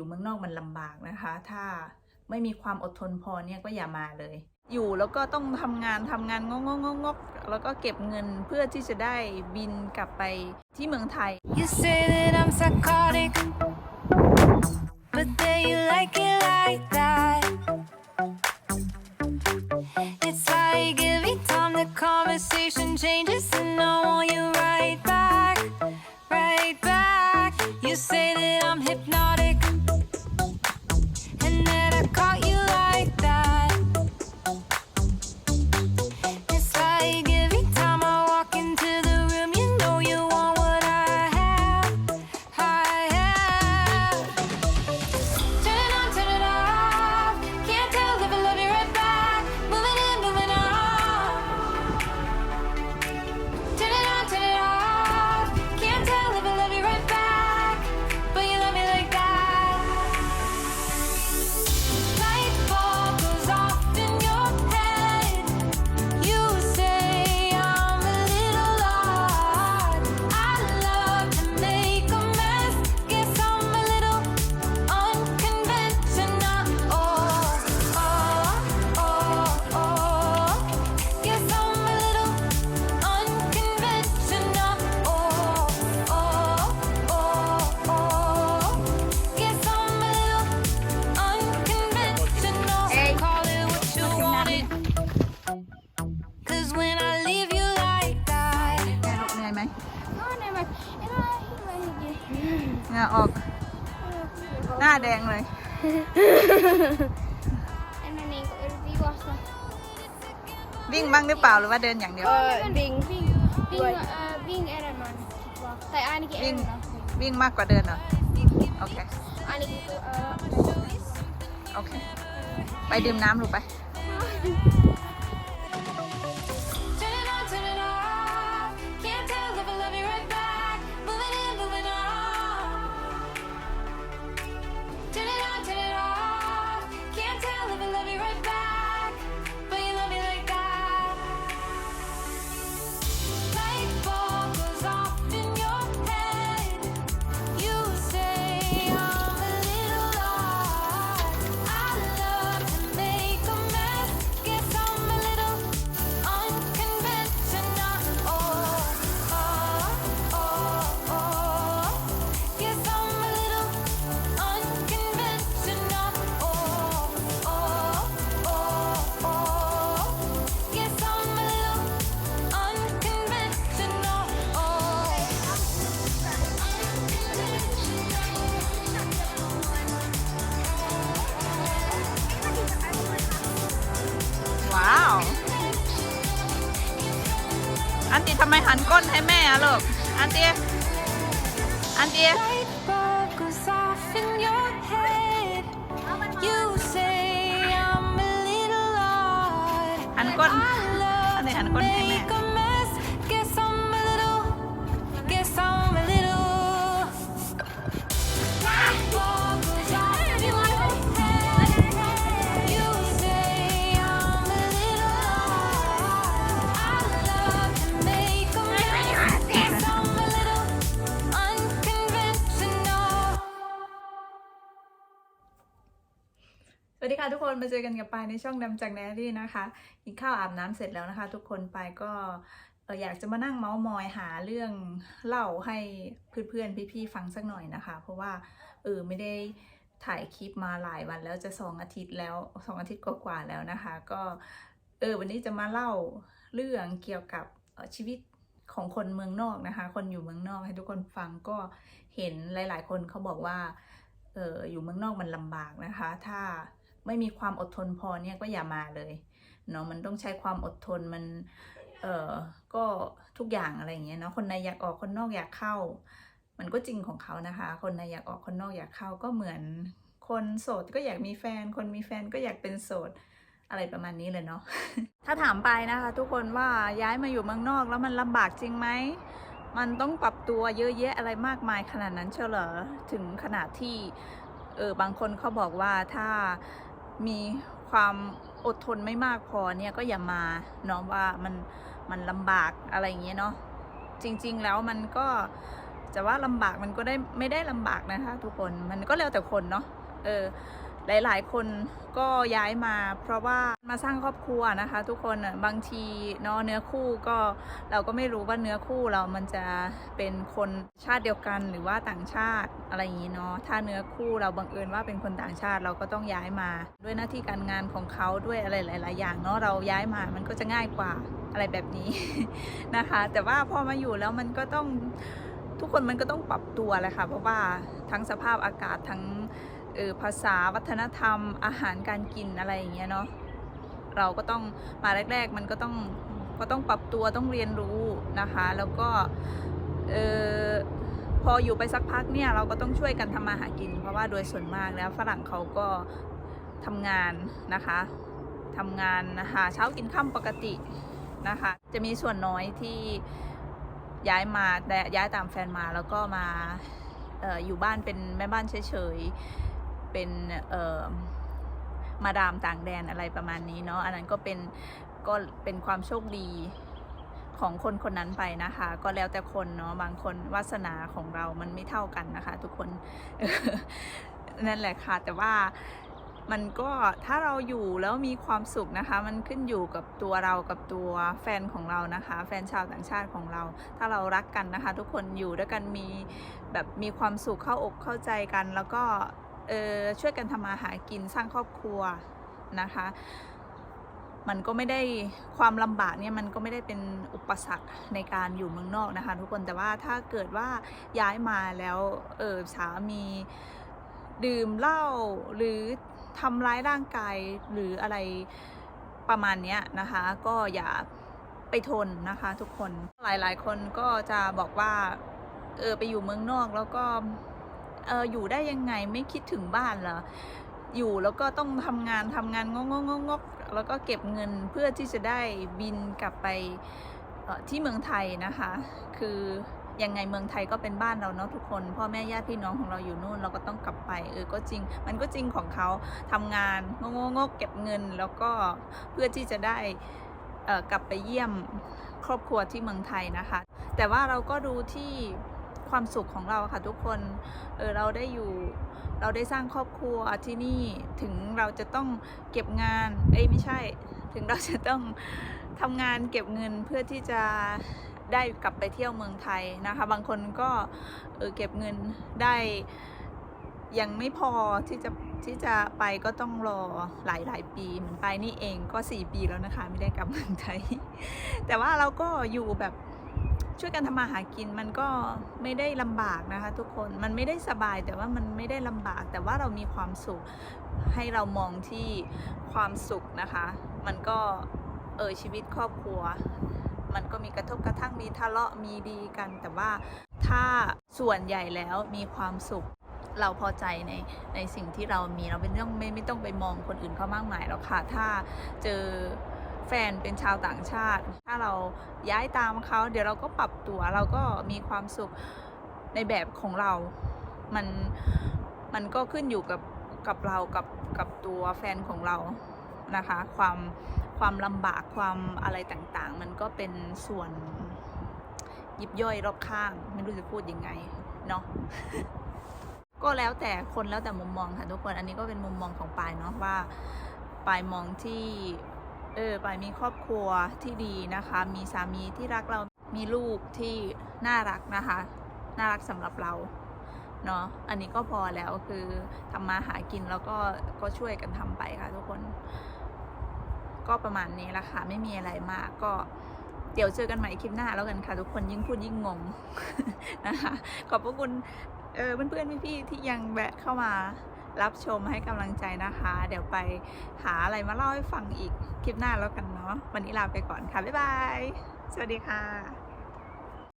อยู่เมืองนอกมันลำบากนะคะ ถ้าไม่มีความอดทนพอเนี่ยก็อย่ามาเลย อยู่แล้วก็ต้องทำงานทำงานงกงกงกแล้วก็เก็บเงินเพื่อที่จะได้บินกลับไปที่เมืองไทย You say that I'm psychotic, but then you like it like that. It's like every time the conversation changes, แดงเลย En dan denk ik, wie was dat? วิ่งบ้างหรือเปล่าหรือว่าเดินอย่างเดียว Bing. Bing. Bing, eh, Bing en Remman. Wacht. Nee, Anneke en Bing. Remman. วิ่งมากกว่าเดินเหรอ โอเค Anneke, eh, โอเค ไปดื่มน้ำลูกไป แม่อะลูกอันเตียอันเตีย ค่ะทุกคนมาเจอกันกับปายในช่องดำจากแนรี่นะคะกินข้าวอาบน้ำเสร็จแล้วนะคะ ทุกคนไปายก็อยากจะมานั่งเมาส์มอยหาเรื่องเล่าให้เพื่อนๆพี่ๆฟังสักหน่อยนะคะ เพราะว่าเออไม่ได้ถ่ายคลิปมาหลายวันแล้วจะสองอาทิตย์แล้วสองอาทิตย์กว่าๆแล้วนะคะ ก็เออวันนี้จะมาเล่าเรื่องเกี่ยวกับชีวิตของคนเมืองนอกนะคะ คนอยู่เมืองนอกให้ทุกคนฟังก็เห็นหลาย ๆ คนเขาบอกว่าเอออยู่เมืองนอกมันลำบากนะคะ ถ้า ไม่มีความอดทนพอเนี่ยก็อย่ามาเลยเนาะมันต้องใช้ความอดทนมันเออก็ทุกอย่างอะไรอย่างเงี้ยเนาะคนในอยากออกคนนอกอยากเข้า มันก็จริงของเขานะคะ คนในอยากออกคนนอกอยากเข้าก็เหมือนคนโสดก็อยากมีแฟน คนมีแฟนก็อยากเป็นโสดอะไรประมาณนี้เลยเนาะ ถ้าถามไปนะคะ ทุกคนว่าย้ายมาอยู่เมืองนอกแล้วมันลำบากจริงไหม มันต้องปรับตัวเยอะแยะอะไรมากมายขนาดนั้นเชียวเหรอ ถึงขนาดที่เออบางคนเขาบอกว่าถ้า มีความอดทนไม่มากพอเนี่ยก็อย่ามาเนาะว่ามันมันลำบากอะไรอย่างเงี้ยเนาะจริง ๆ แล้วมันก็จะว่าลำบากมันก็ได้ไม่ได้ลำบากนะคะ ทุกคนมันก็แล้วแต่คนเนาะเออ หลายๆ คนก็ย้ายมาเพราะว่ามาสร้างครอบครัวนะคะ ทุกคนบางทีเนาะเนื้อคู่ก็เราก็ไม่รู้ว่าเนื้อคู่เรามันจะเป็นคนชาติเดียวกันหรือว่าต่างชาติอะไรอย่างนี้เนาะถ้าเนื้อคู่เราบังเอิญว่าเป็นคนต่างชาติเราก็ต้องย้ายมา ด้วยหน้าที่การงานของเขาด้วยอะไรหลาย ๆ อย่างเนาะเราย้ายมามันก็จะง่ายกว่าอะไรแบบนี้นะคะ แต่ว่าพอมาอยู่แล้วมันก็ต้องทุกคนมันก็ต้องปรับตัวแหละค่ะเพราะว่าทั้งสภาพอากาศทั้ง เออภาษาวัฒนธรรมอาหารการกินอะไรอย่างเงี้ยเนาะเราก็ต้องมาแรก ๆ มันก็ต้องก็ต้องปรับตัวต้องเรียนรู้นะคะ แล้วก็เออพออยู่ไปสักพักเนี่ยเราก็ต้องช่วยกันทำมาหากิน เพราะว่าโดยส่วนมากแล้วฝรั่งเขาก็ทำงานนะคะทำงานนะคะเช้ากินค่ำปกตินะคะ จะมีส่วนน้อยที่ย้ายมาแต่ย้ายตามแฟนมาแล้วก็มาอออยู่บ้านเป็นแม่บ้านเฉยๆ เป็นเอ่อมาดามต่างแดนอะไรประมาณนี้เนาะอันนั้นก็เป็นก็เป็นความโชคดีของคนคนนั้นไปนะคะ ก็แล้วแต่คนเนาะบางคนวาสนาของเรามันไม่เท่ากันนะคะ ทุกคนนั่นแหละค่ะ แต่ว่ามันก็ถ้าเราอยู่แล้วมีความสุขนะคะ มันขึ้นอยู่กับตัวเรากับตัวแฟนของเรานะคะ แฟนชาวต่างชาติของเรา ถ้าเรารักกันนะคะ ทุกคนอยู่ด้วยกันมีแบบมีความสุขเข้าอกเข้าใจกันแล้วก็ เออช่วยกันทำมาหากินสร้างครอบครัวนะคะ มันก็ไม่ได้ความลำบากเนี่ยมันก็ไม่ได้เป็นอุปสรรคในการอยู่เมืองนอกนะคะ ทุกคนแต่ว่าถ้าเกิดว่าย้ายมาแล้วเออสามีดื่มเหล้าหรือทำร้ายร่างกายหรืออะไรประมาณนี้นะคะ ก็อย่าไปทนนะคะทุกคนหลายๆ คนก็จะบอกว่าเออไปอยู่เมืองนอกแล้วก็ เอออยู่ได้ยังไงไม่คิดถึงบ้านเหรออยู่แล้วก็ต้องทำงานทำงานงกงกงกแล้วก็เก็บเงินเพื่อที่จะได้บินกลับไปที่เมืองไทยนะคะ คือยังไงเมืองไทยก็เป็นบ้านเราเนาะทุกคนพ่อแม่ญาติพี่น้องของเราอยู่นู่นเราก็ต้องกลับไปเออก็จริง มันก็จริงของเขาทำงานงกงกเก็บเงินแล้วก็เพื่อที่จะได้กลับไปเยี่ยมครอบครัวที่เมืองไทยนะคะ แต่ว่าเราก็ดูที่ ความสุขของเราค่ะทุกคนเออเราได้อยู่เราได้สร้างครอบครัวที่นี่ถึงเราจะต้องเก็บงานเอ้ยไม่ใช่ ถึงเราจะต้องทำงานเก็บเงินเพื่อที่จะได้กลับไปเที่ยวเมืองไทยนะคะ บางคนก็เออเก็บเงินได้ยังไม่พอที่จะที่จะไปก็ต้องรอหลายหลายปีเหมือนไปนี่เองก็ 4 ปีแล้วนะคะ ไม่ได้กลับเมืองไทย แต่ว่าเราก็อยู่แบบ ช่วยกันทำมาหากินมันก็ไม่ได้ลำบากนะคะ ทุกคนมันไม่ได้สบายแต่ว่ามันไม่ได้ลำบาก แต่ว่าเรามีความสุขให้เรามองที่ความสุขนะคะ มันก็เออชีวิตครอบครัว มันก็มีกระทบกระทั่งมีทะเลาะมีดีกัน แต่ว่าถ้าส่วนใหญ่แล้วมีความสุขเราพอใจในในสิ่งที่เรามีเราเป็นเรื่องไม่ไม่ต้องไปมองคนอื่นเขามากมายหรอกค่ะ ถ้าเจอ แฟนเป็นชาวต่างชาติ ถ้าเราย้ายตามเขาเดี๋ยวเราก็ปรับตัวเราก็มีความสุขในแบบของเรา มันมันก็ขึ้นอยู่กับกับเรากับกับตัวแฟนของเรานะคะ ความความลำบากความอะไรต่างๆ มันก็เป็นส่วนยิบย่อยรอบข้าง ไม่รู้จะพูดยังไงเนาะก็แล้วแต่คนแล้วแต่มุมมองค่ะทุกคนอันนี้ก็เป็นมุมมองของปายเนาะว่าปายมองที่ เออปายมีครอบครัวที่ดีนะคะ มีสามีที่รักเรา มีลูกที่น่ารักนะคะ น่ารักสำหรับเราเนาะ อันนี้ก็พอแล้วคือทำมาหากินแล้วก็ก็ช่วยกันทำไปค่ะทุกคน ก็ประมาณนี้ละค่ะไม่มีอะไรมากก็เดี๋ยวเจอกันใหม่คลิปหน้าแล้วกันค่ะ ทุกคนยิ่งพูดยิ่งงงนะคะ ขอบพระคุณเออเพื่อนๆพี่ๆที่ยังแวะเข้ามา รับชมให้กำลังใจนะคะ เดี๋ยวไปหาอะไรมาเล่าให้ฟังอีกคลิปหน้าแล้วกันเนาะวันนี้ลาไปก่อนค่ะ บ๊ายบาย สวัสดีค่ะ